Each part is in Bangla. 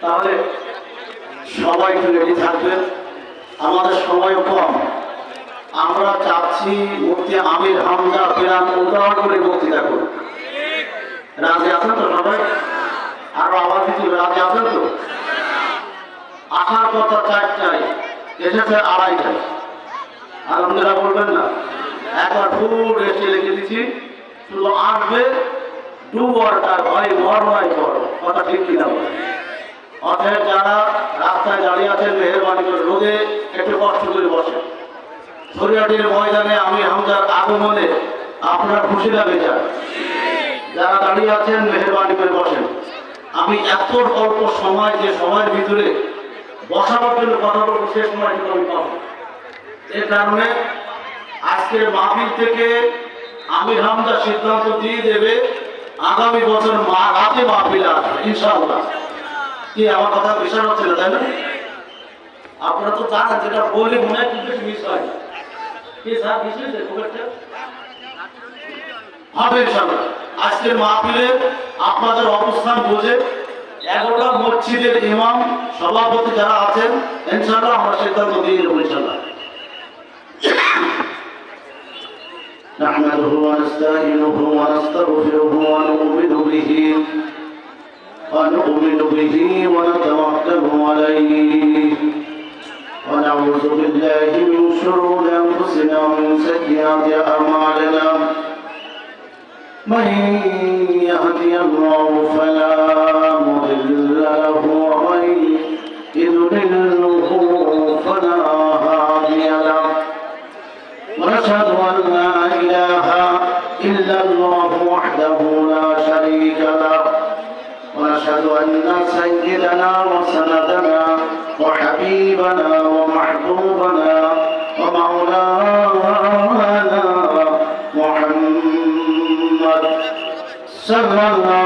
তাহলে সবাই একটু রেডি থাকবেন। আমাদের সময় কম। আমরা চাচ্ছি মুক্তি আমির হামজা পেরান উদাহরণ করে বক্তৃতা করুন। রাজি আছেন তো সবাই? আর আবার কিছু রাজি আছেন তো? আসার কথা চারটায় এসেছে আড়াইটায়। আলহামদুলিল্লাহ বলবেন না। একবার ফুল এসে লিখে দিচ্ছি। শুধু আসবে ডু ওয়ার্কার হয় মর নয় করো কথা ঠিক কিনা বলে। অতএব যারা রাস্তায় দাঁড়িয়ে আছেন, মেহরবানি করে রোদে একটু কষ্ট করে বসে শরীয়টির ময়দানে আমি হামজার আগমনে আপনার খুশি লাগে যায় যারা দাঁড়িয়ে আছেন, মেহরবানি করে বসেন। আমি এত অল্প সময় যে সময়ের ভিতরে বসানোর জন্য কথা বলব, সে সময় কিন্তু আমি পাবো এর কারণে আজকের মাহফিল থেকে আমির হামদা সিদ্ধান্ত দিয়ে দেবে, আগামী বছর মা রাতে মাহফিল আসবে, ইনশাআল্লাহ। কি আমার কথা বিশ্বাস হচ্ছে না তাই না আপনারা তো জানেন যেটা বলে মনে হয় কিন্তু মিস হয় না। কি স্যার মিস হয়েছে খুব একটা হবে ইনশাআল্লাহ আজকের মাহফিলে আপনাদের অবস্থান বুঝে এগারোটা মসজিদের ইমাম সভাপতি যারা আছেন ইনশাআল্লাহ আমরা সিদ্ধান্ত দিয়ে দেবো ইনশাআল্লাহ نحمده ونستعينه ونستغفره ونؤمن به ونؤمن به ونتوكل عليه. ونعوذ بالله من شرور أنفسنا ومن سيئات أعمالنا. من يهدي الله فلا مضل له ومن يضلله ونشهد أن سيدنا وسندنا وحبيبنا ومحبوبنا ومولانا محمد صلى الله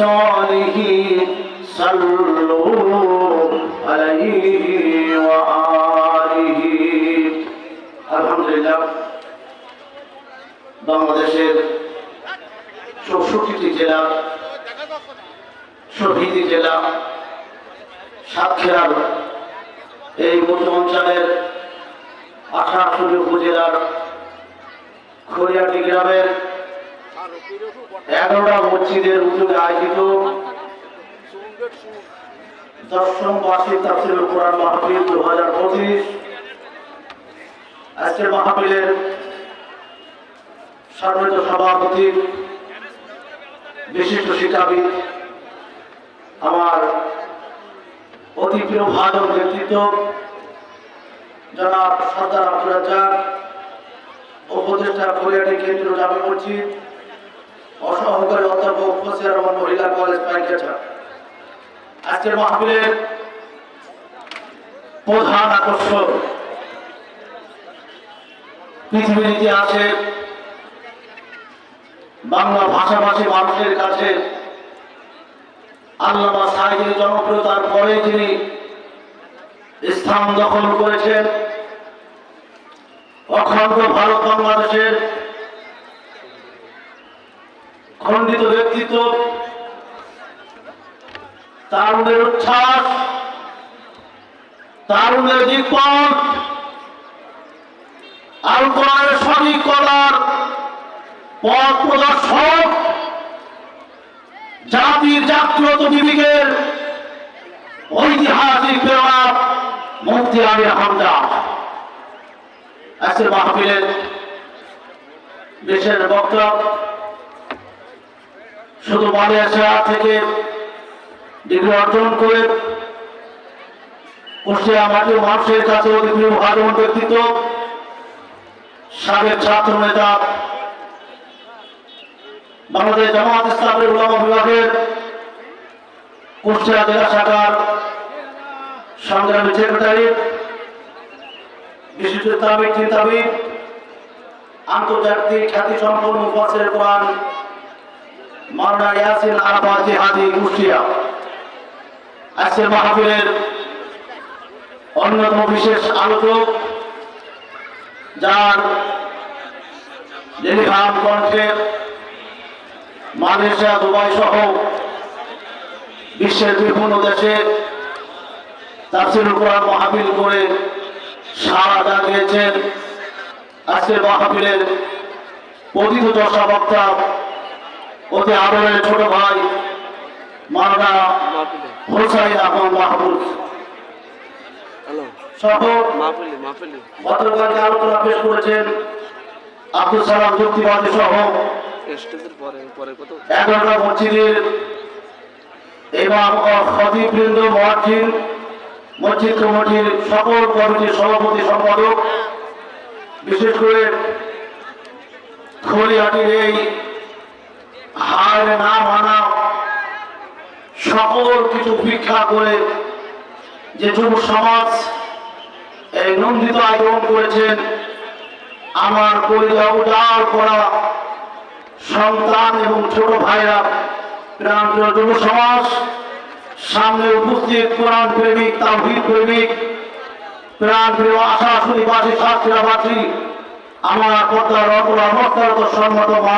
خصاله صلوا عليه وآله الحمد لله বাংলাদেশের চৌষট্টিটি জেলা শহীদি জেলা সাতক্ষীরার এই মধ্য অঞ্চলের আঠারোশো উপজেলার খড়িয়াটি গ্রামের এগারোটা মসজিদের উদ্যোগে আয়োজিত দশম বার্ষিক তাফসিল কোরআন মাহফিল দু হাজার পঁচিশ। আজকের মাহফিলের সম্মানিত সভাপতি, বিশিষ্ট শিক্ষাবিদ, আমার অতি প্রিয় ভাজন ব্যক্তিত্ব জনাব সর্দার আব্দুল রাজ্জাক, উপদেষ্টা কোরিয়াটি কেন্দ্রীয় জামে মসজিদ অসহকারী অধ্যাপক ফসিয়া রহমান মহিলা কলেজ আজকের মাহফিলের প্রধান আকর্ষণ পৃথিবীর ইতিহাসে বাংলা ভাষাভাষী মানুষের কাছে আল্লামা সাহেবের জনপ্রিয়তার পরে যিনি স্থান দখল করেছেন। অখণ্ড ভারত বাংলাদেশের খণ্ডিত ব্যক্তিত্ব তারুণের উচ্ছ্বাস তারুণের দিকপথ আল কোরআনের সঠিক করার পথ প্রদর্শক জাতির জাতীয়ত বিবেকের ঐতিহাসিক প্রেরণা মুক্তি আমির হামদা আজকের মাহফিলের দেশের বক্তা শুধু মালয়েশিয়া থেকে ডিগ্রি অর্জন করে কুষ্টিয়া মাটির মানুষের কাছে অতি প্রিয় ভাজন ব্যক্তিত্ব, সাবেক ছাত্র নেতা, বাংলাদেশ জামাত ইসলামের বিভাগের কুষ্টিয়া জেলা শাখার সংগ্রামী সেক্রেটারি, বিশিষ্ট চিন্তাবিদ, আন্তর্জাতিক খ্যাতি সম্পন্ন কোরআন মাওলানা ইয়াসিন আরাফাত জিহাদি কুষ্টিয়া আজকের মাহফিলের অন্যতম বিশেষ আলোচক, যার টেলিগ্রাম কণ্ঠে মালয়েশিয়া দুবাই সহ বিশ্বের বিভিন্ন দেশে তাফসিরুল কোরআন মাহফিল করে সারা জাগিয়েছেন আজকের মাহফিলের পতিত দশা বক্তা অতি আদরের ছোট ভাই মাওলানা হোসাইন আহমদ মাহবুব। সহ আলোচনা পেশ করেছেন আব্দুল সালাম যুক্তিবাদী সহ। পরে পরে কত? এগারোটা মসজিদের এবং খতিবৃন্দ মহাজিন মসজিদ কমিটির সকল কমিটির সভাপতি সম্পাদক বিশেষ করে খলিহাটির এই হার না মানা। সকল কিছু ভিক্ষা করে যে যুব সমাজ এই নন্দিত আয়োজন করেছেন, আমার কলিজা উদার করা সন্তান এবং ছোট ভাইরা প্রান্তীয় যুব সমাজ, সামনে উপস্থিত কোরআন প্রেমিক তাহিদ প্রেমিক প্রাণ প্রিয় আশা সুনিবাসী ছাত্রীরাবাসী আমার অতলা মস্তারত সম্মত মা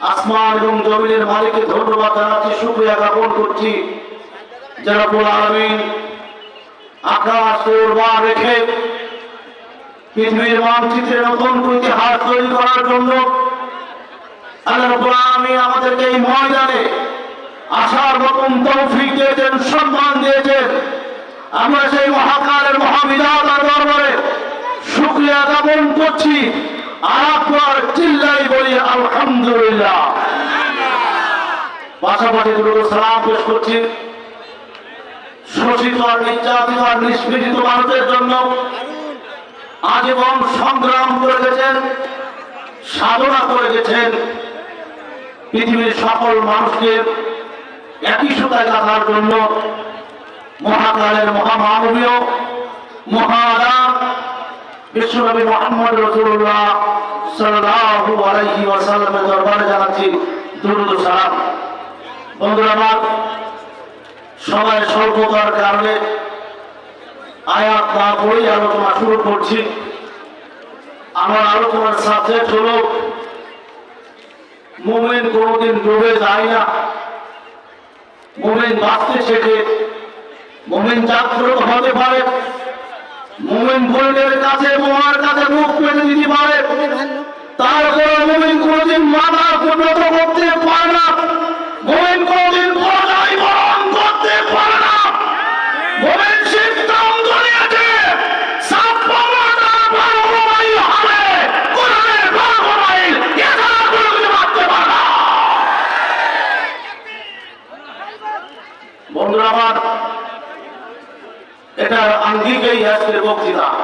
আসমান এবং জমিনের মালিককে ধন্যবাদ জানাচ্ছি, শুক্রিয়া জ্ঞাপন করছি। যারা বল আলমিন আকাশ উর্বা রেখে পৃথিবীর মানচিত্রে নতুন ইতিহাস তৈরি করার জন্য আলামিন আমাদেরকে এই ময়দানে আসার মতন তৌফিক দিয়েছেন, সম্মান দিয়েছেন। আমরা সেই মহাকালের মহাবিধাতার দরবারে শুক্রিয়া জ্ঞাপন করছি। আপনার চিল্লাই বলি, আলহামদুলিল্লাহ। পাশাপাশি দুটো সালাম পেশ করছি। শোষিত আর নির্যাতিত আর নিষ্পীড়িত মানুষের জন্য আজীবন সংগ্রাম করে গেছেন, সাধনা করে গেছেন। পৃথিবীর সকল মানুষকে একই সুতায় গাঁথার জন্য মহাকালের মহামানবীয় মহারাম বিশ্বনবী মোহাম্মদ রসুল্লাহ জানাচ্ছি দুরুদ সালাম। বন্ধুরা আমার সময় স্বল্পতার কারণে আয়াত না পড়েই আলোচনা করছি। আমার আলোচনার সাবজেক্ট হলো, মুমিন কোনোদিন ডুবে যায় না। মুমিন বাঁচতে শেখে, মুমিন জাগ্রত হতে পারে। মুমিন বইনের কাছে মোয়ার কাছে মুখ পেতে দিতে পারে তারপরে মুমিন কোনদিন মাথা উন্নত করতে পারে না। মুমিন কোনোদিন এটার আঙ্গিকেই আজকের বক্তৃতা।